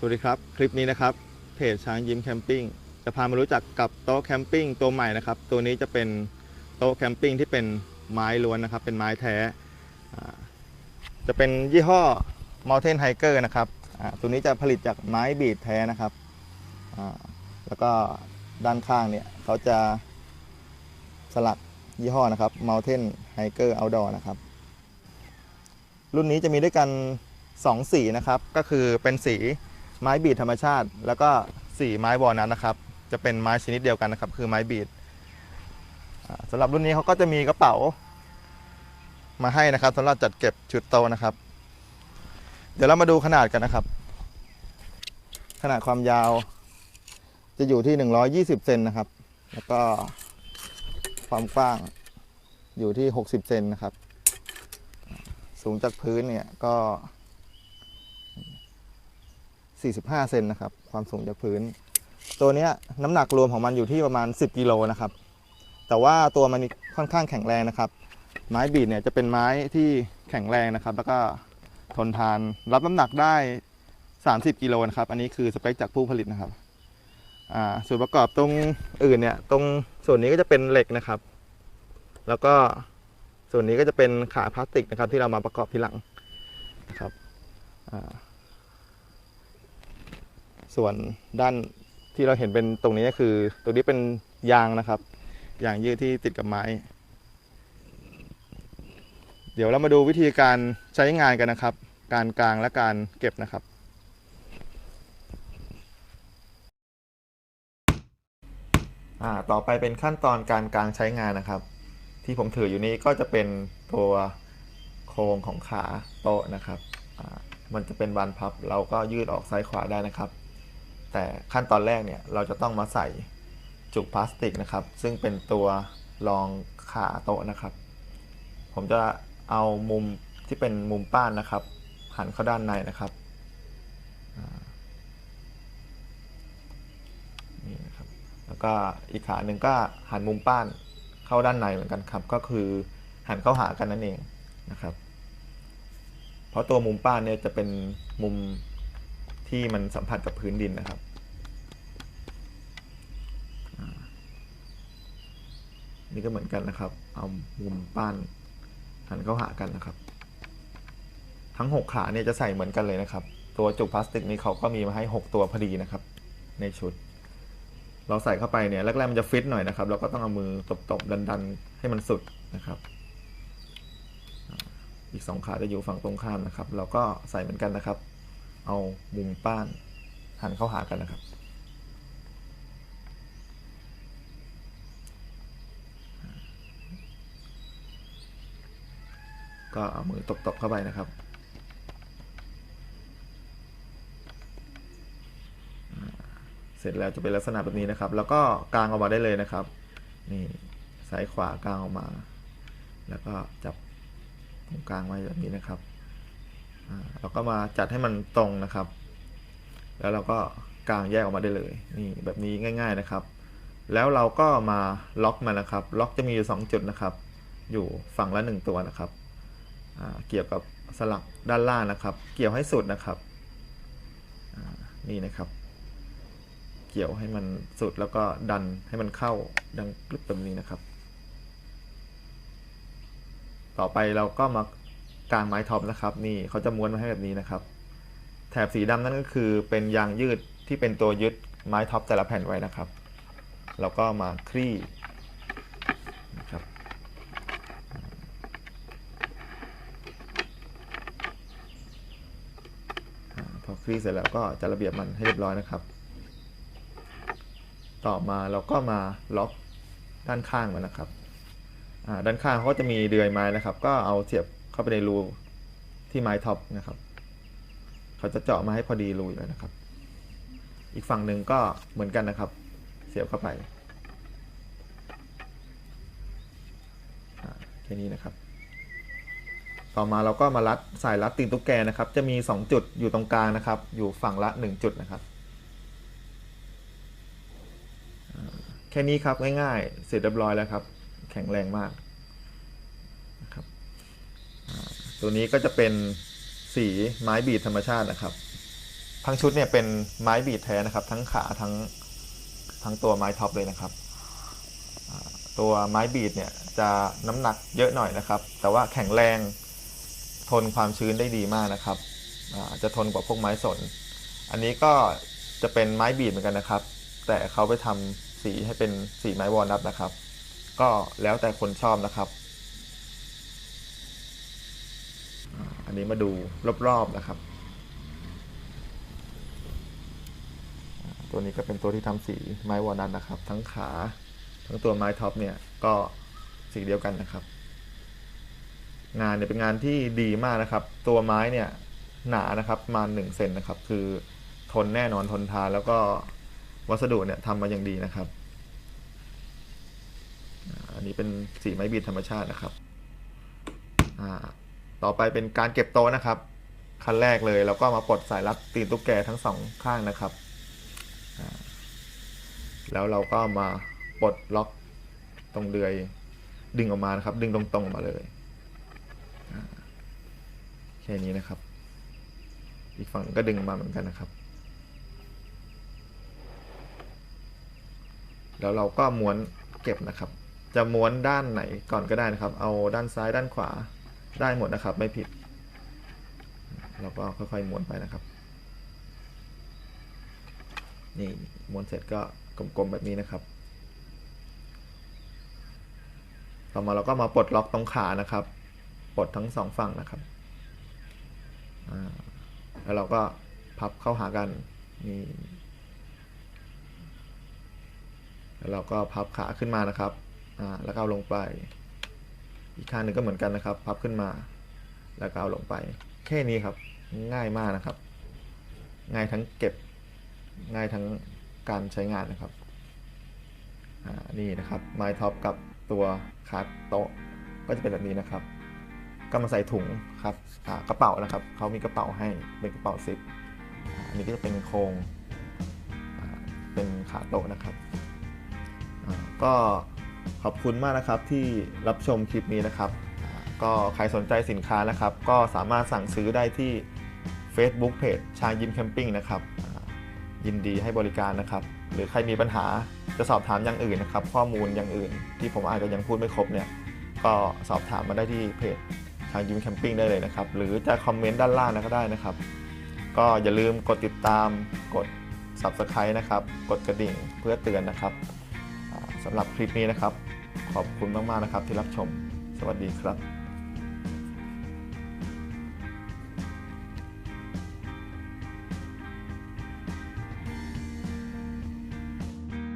สวัสดีครับ คลิปนี้นะครับเพจช้างยิ้มแคมปิ้งจะพามารู้จักกับโต๊ะแคมปิ้งตัวใหม่นะครับ ตัวนี้จะเป็นโต๊ะแคมปิ้งที่เป็นไม้ล้วนนะครับ เป็นไม้แท้จะเป็นยี่ห้อ Mountain Hiker นะครับตัวนี้จะผลิตจากไม้บีดแท้นะครับแล้วก็ด้านข้างเนี่ยเขาจะสลักยี่ห้อนะครับ Mountain Hiker Outdoor นะครับ รุ่นนี้จะมีด้วยกัน 2 สีนะครับ ก็คือเป็นสี ไม้บีดธรรมชาติ แล้วก็สีไม้วอลนัทนะครับ จะเป็นไม้ชนิดเดียวกันนะครับ คือไม้บีดอ่าสำหรับรุ่นนี้เขาก็จะมีกระเป๋า มาให้นะครับสำหรับจัดเก็บชุดโตนะครับ เดี๋ยวเรามาดูขนาดกันนะครับ ขนาดความยาว จะอยู่ที่ 120เซนนะครับ แล้วก็ความกว้างอยู่ที่ 60เซนนะครับ สูงจากพื้นเนี่ยก็ 45 เซนนะครับ ความสูงจากพื้น ตัวนี้น้ำหนักรวมของมันอยู่ที่ประมาณ 10กิโลนะครับ แต่ว่าตัวมันค่อนข้างแข็งแรงนะครับ ไม้บีดเนี่ยจะเป็นไม้ที่แข็งแรงนะครับ แล้วก็ทนทานรับน้ำหนักได้ 30กิโลนะครับ อันนี้คือสเปคจากผู้ผลิตนะครับส่วนประกอบตรงอื่นเนี่ย ตรงส่วนนี้ก็จะเป็นเหล็กนะครับ แล้วก็ส่วนนี้ก็จะเป็นขาพลาสติกนะครับ ที่เรามาประกอบทีหลังนะครับ ส่วนด้านที่เราเห็นเป็นตรงนี้ก็คือ ตรงนี้เป็นยางนะครับยางยืดที่ติดกับไม้ เดี๋ยวเรามาดูวิธีการใช้งานกันนะครับ การกลางและการเก็บนะครับอ่าต่อไปเป็นขั้นตอนการกลางใช้งานนะครับ ที่ผมถืออยู่นี้ก็จะเป็นตัวโครงของขาโต๊ะนะครับอ่ามันจะเป็นบานพับเราก็ยืดออกซ้ายขวาได้นะครับ แต่ขั้นตอนแรกเนี่ยเราจะต้องมาใส่จุกพลาสติกนะครับ ซึ่งเป็นตัวรองขาโต๊ะนะครับ ผมจะเอามุมที่เป็นมุมป้านนะครับ หันเข้าด้านในนะครับนี่นะครับ แล้วก็อีกขาหนึ่งก็หันมุมป้านเข้าด้านในเหมือนกันครับ ก็คือหันเข้าหากันนั่นเองนะครับ เพราะตัวมุมป้านเนี่ยจะเป็นมุม ที่มันสัมผัสกับพื้นดินนะครับนี่ก็เหมือนกันนะครับ เอามุมปั้นหันเข้าหากันนะครับ ทั้ง 6 ขาเนี่ยจะใส่เหมือนกันเลยนะครับ ตัวจุกพลาสติกนี้เขาก็มีมาให้ 6 ตัวพอดีนะครับ ในชุด เราใส่เข้าไปเนี่ยแรกๆมันจะฟิตหน่อยนะครับ เราก็ต้องเอามือตบๆดันๆ ให้มันสุดนะครับ อีกสองขาจะอยู่ฝั่งตรงข้ามนะครับ เราก็ใส่เหมือนกันนะครับ เอามุมป้านหันเข้าหากันนะครับ ก็เอามือตบๆเข้าไปนะครับเสร็จแล้วจะเป็นลักษณะแบบนี้นะครับ แล้วก็กางออกมาได้เลยนะครับ นี่ซ้ายขวากางออกมา แล้วก็จับตรงกลางไว้แบบนี้นะครับ เราก็มาจัดให้มันตรงนะครับ แล้วเราก็กางแยกออกมาได้เลย นี่แบบนี้ง่าย ๆนะครับ แล้วเราก็มาล็อกมันนะครับ ล็อกจะมีอยู่สองจุดนะครับ อยู่ฝั่งละหนึ่งตัวนะครับเกี่ยวกับสลักด้านล่างนะครับ เกี่ยวให้สุดนะครับ นี่นะครับ เกี่ยวให้มันสุดแล้วก็ดันให้มันเข้าดังกรึบแบบนี้นะครับ ต่อไปเราก็มา กางไม้ท็อปนะครับ นี่เขาจะม้วนมาให้แบบนี้นะครับ แถบสีดำนั่นก็คือเป็นยางยืดที่เป็นตัวยึดไม้ท็อปแต่ละแผ่นไว้นะครับแล้วก็มาคลี่นะครับพอคลี่เสร็จแล้วก็จะระเบียบมันให้เรียบร้อยนะครับ ต่อมาเราก็มาล็อกด้านข้างมันนะครับด้านข้างเขาก็จะมีเดือยไม้นะครับ ก็เอาเสียบ เข้าไปในรูที่ไม้ท็อปนะครับ เขาจะเจาะมาให้พอดีรูอยู่แล้วนะครับ อีกฝั่งหนึ่งก็เหมือนกันนะครับ เสียบเข้าไปแค่นี้นะครับ ต่อมาเราก็มารัดสายรัดตีนตุ๊กแกนะครับ จะมี 2 จุดอยู่ตรงกลางนะครับ อยู่ฝั่งละ 1 จุดนะครับแค่นี้ครับง่ายๆ เสร็จเรียบร้อยแล้วครับ แข็งแรงมากนะครับอ่า ตัวนี้ก็จะเป็นสีไม้บีดธรรมชาตินะครับ ทั้งชุดเนี่ยเป็นไม้บีดแท้นะครับ ทั้งขาทั้งทั้งตัวไม้ท็อปเลยนะครับ ตัวไม้บีดเนี่ยจะน้ำหนักเยอะหน่อยนะครับ แต่ว่าแข็งแรงทนความชื้นได้ดีมากนะครับ จะทนกว่าพวกไม้สน อันนี้ก็จะเป็นไม้บีดเหมือนกันนะครับ แต่เขาไปทำสีให้เป็นสีไม้วอลนัทนะครับ ก็แล้วแต่คนชอบนะครับ อันนี้มาดูรอบๆนะครับ ตัวนี้ก็เป็นตัวที่ทำสีไม้วอลนัทนะครับ ทั้งขาทั้งตัวไม้ท็อปเนี่ยก็สีเดียวกันนะครับ งานเนี่ยเป็นงานที่ดีมากนะครับ ตัวไม้เนี่ยหนานะครับมาหนึ่งเซนนะครับ คือทนแน่นอนทนทานแล้วก็วัสดุเนี่ยทำมาอย่างดีนะครับอันนี้เป็นสีไม้บีดธรรมชาตินะครับ อ่า ต่อไปเป็นการเก็บโต๊ะนะครับ ขั้นแรกเลยเราก็มาปลดสายรัดตีนตุ๊กแกทั้งสองข้างนะครับ แล้วเราก็มาปลดล็อกตรงเดือยดึงออกมานะครับ ดึงตรงๆออกมาเลยแค่นี้นะครับ อีกฝั่งก็ดึงมาเหมือนกันนะครับ แล้วเราก็ม้วนเก็บนะครับ จะม้วนด้านไหนก่อนก็ได้นะครับ เอาด้านซ้ายด้านขวา ได้หมดนะครับ ไม่ผิด เราก็ค่อยๆม้วนไปนะครับ นี่ม้วนเสร็จก็กลมๆแบบนี้นะครับ ต่อมาเราก็มาปลดล็อกตรงขานะครับ ปลดทั้งสองฝั่งนะครับ แล้วเราก็พับเข้าหากันนี่แล้วเราก็พับขาขึ้นมานะครับ อ่า แล้วก็ลงไป อีกข้างหนึ่งก็เหมือนกันนะครับ พับขึ้นมาแล้วก็เอาลงไป แค่นี้ครับง่ายมากนะครับ ง่ายทั้งเก็บง่ายทั้งการใช้งานนะครับนี่นะครับไม้ท็อปกับตัวคาร์ดโต๊ะก็จะเป็นแบบนี้นะครับ ก็มาใส่ถุงครับกระเป๋านะครับเขามีกระเป๋าให้เป็นกระเป๋าซิปอันนี้ก็จะเป็นโครงเป็นขาโต๊ะนะครับก็ ขอบคุณมากนะครับที่รับชมคลิปนี้นะครับ ก็ใครสนใจสินค้านะครับ ก็สามารถสั่งซื้อได้ที่ Facebook Page ชางยิมแคมปิ้งนะครับ ยินดีให้บริการนะครับ หรือใครมีปัญหาจะสอบถามอย่างอื่นนะครับ ข้อมูลอย่างอื่น ที่ผมอาจจะยังพูดไม่ครบเนี่ยก็สอบถามมาได้ที่เพจทางยิมแคมปิ้งได้เลยนะครับ หรือจะคอมเมนต์ด้านล่างนะก็ได้นะครับ ก็อย่าลืมกดติดตามกด Subscribe นะครับ กดกระดิ่งเพื่อเตือนนะครับ สำหรับคลิปนี้นะครับ ขอบคุณมากๆนะครับที่รับชม สวัสดีครับ